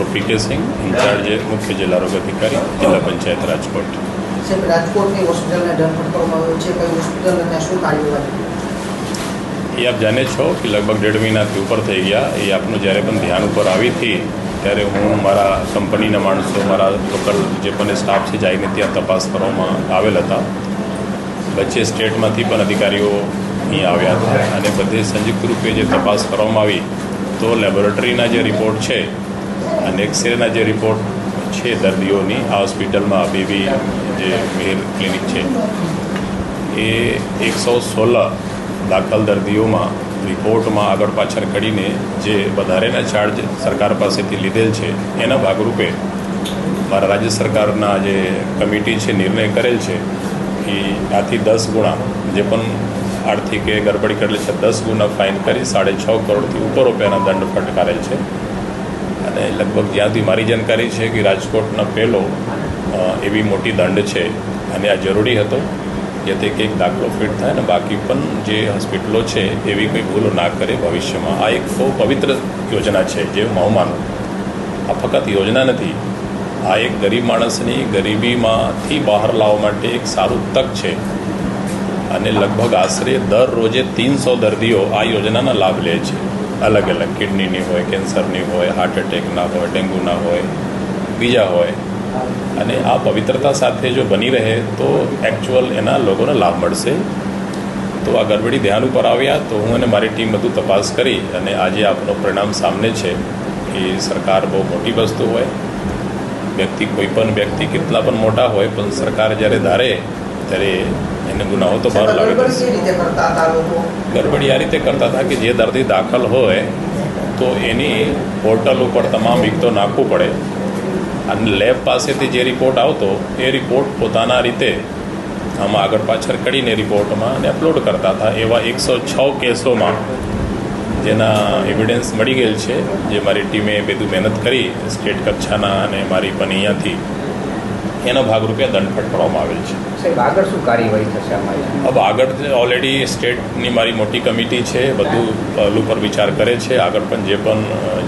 Doctor પી કે સિંહ in charge મુખ્ય જિલ્લા આરોગ્ય અધિકારી જિલ્લા પંચાયત રાજકોટ. રાજકોટની હોસ્પિટલને છે. શું એ આપ જાણે છો કે લગભગ દેઢ મહિનાથી ઉપર થઈ ગયા. એ આપનું જ્યારે પણ ધ્યાન ઉપર આવી હતી ત્યારે હું મારા કંપનીના માણસો મારા લોકલ જે પણ સ્ટાફ છે જઈને ત્યાં તપાસ કરવામાં આવેલ હતા. વચ્ચે સ્ટેટમાંથી પણ અધિકારીઓ અહીં આવ્યા હતા. અને બધે સંયુક્ત રૂપે જે તપાસ કરવામાં આવી તો લેબોરેટરીના જે રિપોર્ટ છે અને એક્સરેના જે રિપોર્ટ છે દર્દીઓની, આ હોસ્પિટલમાં બીબી જે મેર ક્લિનિક છે, એ એકસો સોળ દાખલ દર્દીઓમાં રિપોર્ટમાં આગળ પાછળ કરીને જે વધારેના ચાર્જ સરકાર પાસેથી લીધેલ છે, એના ભાગરૂપે મારા રાજ્ય સરકારના જે કમિટી છે, નિર્ણય કરેલ છે કે આથી દસ ગુણા, જે પણ આર્થિક એ ગડબડી કરેલી છે, દસ ગુણા ફાઇન કરી સાડે છ કરોડથી ઉપર રૂપિયાના દંડ ફટકારેલ છે. અને લગભગ જ્યાંથી મારી જાણકારી છે કે રાજકોટનો પહેલો એવી મોટી દંડ છે. અને આ જરૂરી હતો જેથી કંઈક દાખલો ફિટ થાય અને બાકી પણ જે હોસ્પિટલો છે એવી કોઈ ભૂલો ના કરે ભવિષ્યમાં. આ એક બહુ પવિત્ર યોજના છે જે હું માનું. આ ફક્ત યોજના નથી. આ એક ગરીબ માણસની ગરીબીમાંથી બહાર લાવવા માટે એક સારું તક છે. અને લગભગ આશરે દર રોજે ત્રણસો દર્દીઓ આ યોજનાના લાભ લે છે. અલગ અલગ કિડનીની હોય, કેન્સરની હોય હાર્ટ એટેકના હોય, ડેન્ગ્યુના હોય, બીજા હોય. અને આ પવિત્રતા સાથે જો બની રહે તો એકચ્યુઅલ એના લોકોને લાભ મળશે. તો આ ગરબડી ધ્યાન ઉપર આવ્યા તો હું અને મારી ટીમ બધું તપાસ કરી અને આજે આપનો પરિણામ સામને છે કે સરકાર બહુ મોટી વસ્તુ હોય. વ્યક્તિ કોઈ પણ વ્યક્તિ, કેટલા પણ મોટા હોય, પણ સરકાર જ્યારે ધારે ત્યારે એને ગુનાહો તો બહાર લાગે ગડબડી આ રીતે કરતા હતા કે જે દર્દી દાખલ હોય તો એની પોર્ટલ ઉપર તમામ વિગતો નાખવું પડે. અને લેબ પાસેથી જે રિપોર્ટ આવતો એ રિપોર્ટ પોતાના રીતે આમાં આગળ પાછળ કરીને રિપોર્ટમાં અને અપલોડ કરતા હતા. એવા એકસો છ કેસોમાં જેના એવિડન્સ મળી ગયેલ છે જે મારી ટીમે બધું મહેનત કરી સ્ટેટ કક્ષાના અને મારી પણ અહીંયાથી એના ભાગરૂપે દંડ ફટકારવામાં આવેલ છે. સાહેબ આગળ શું કાર્યવાહી થશે આમાં? હવે આગળ ઓલરેડી સ્ટેટની મારી મોટી કમિટી છે બધું પહેલું પર વિચાર કરે છે આગળ પણ જે પણ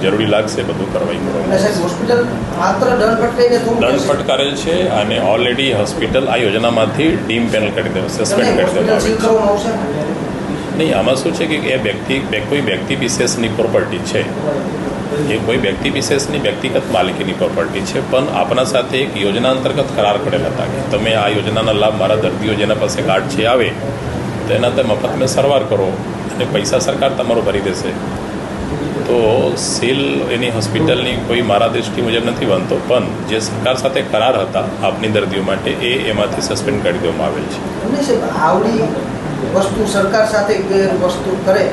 જરૂરી લાગશે બધું કરવામાં થોડું દંડ ફટકારેલ છે અને ઓલરેડી હોસ્પિટલ આ યોજનામાંથી ડીમ પેનલ કરી દેવા સસ્પેન્ડ કરી દેવામાં આવી છે નહીં આમાં શું છે કે એ વ્યક્તિ કોઈ વ્યક્તિ વિશેષની પ્રોપર્ટી છે. એ કોઈ વ્યક્તિ વિશેષની વ્યક્તિગત માલિકીની પ્રોપર્ટી છે, પણ આપણા સાથે એક યોજના અંતર્ગત કરાર કરેલ હતા કે તમે આ યોજનાના લાભ મારા દર્દીઓ જેના પાસે કાર્ડ છે આવે, તો એના તે મફત મેં સારવાર કરો અને પૈસા સરકાર તમારો ભરી દેશે. તો સેલ એની હોસ્પિટલની કોઈ મારા દૃષ્ટિ મુજબ નથી બનતો, પણ જે સરકાર સાથે કરાર હતા આપની દર્દીઓ માટે, એ એમાંથી સસ્પેન્ડ કરી દેવામાં આવેલ છે. વસ્તુ સરકાર સાથે વસ્તુ કરે?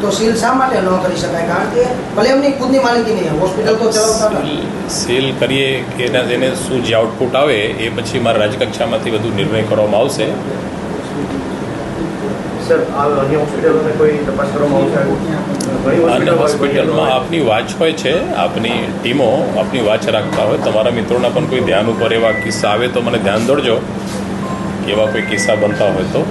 તો સીલ શા માટે ન કરી શકાય? કારણ કે ભલે એમની ખુદની માલિકી નહીં હોસ્પિટલ તો ચલાવતા સીલ- સીલ કરીએ કે એના જેને શું જે આઉટપુટ આવે એ પછી મારા રાજકક્ષામાંથી બધું નિર્ણય કરવામાં આવશે. સર અન્ય હોસ્પિટલમાં આપની વાચ હોય છે આપની ટીમો આપની વાચ રાખતા હોય. તમારા મિત્રોના પણ કોઈ ધ્યાન ઉપર એવા કિસ્સા આવે તો મને ધ્યાન દોડજો એવા કોઈ કિસ્સા બનતા હોય તો.